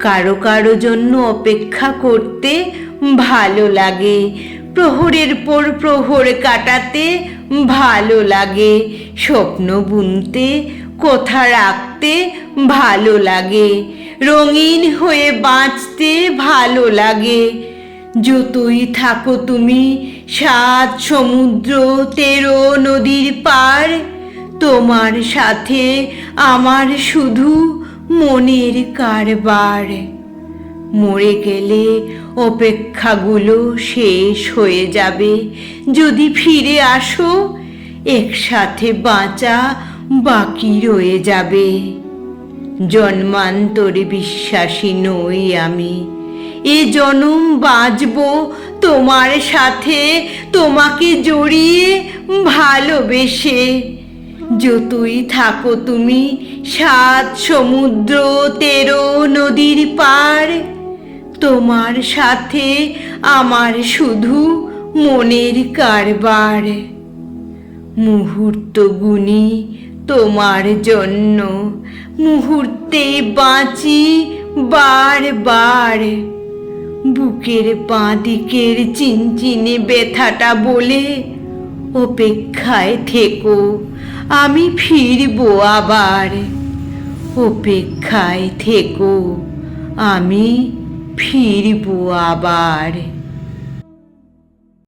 কারও কারও জন্য অপেক্ষা করতে ভালো লাগে। প্রহরের পর প্রহর কাটাতে ভালো লাগে। স্বপ্ন বুনতে, কথা রাখতে ভালো লাগে। রঙিন হয়ে বাঁচতে ভালো লাগে। যতই থাকো তুমি সাত সমুদ্র, তেরো নদীর পার, তোমার সাথে আমার শুধু মনের কারবার। মরে গেলে অপেক্ষাগুলো শেষ হয়ে যাবে। যদি ফিরে আসো, একসাথে বাঁচা বাকি রয়ে যাবে। জন্মান্তরে বিশ্বাসী নই আমি। এ জনম বাঁচব তোমার সাথে, তোমাকে জড়িয়ে ভালোবেসে। যতই থাকো তুমি সাত সমুদ্র তেরো নদীর পার, তোমার সাথে আমার শুধু মনের কারবার। মুহূর্ত গুনি তোমার জন্য, মুহূর্তে বাঁচি বারবার। বুকের বাঁ দিকের চিনচিনে ব্যথাটা বলে অপেক্ষায় থেকো আমি ফিরব আবার। অপেক্ষায় থেকো আমি ফিরব আবার।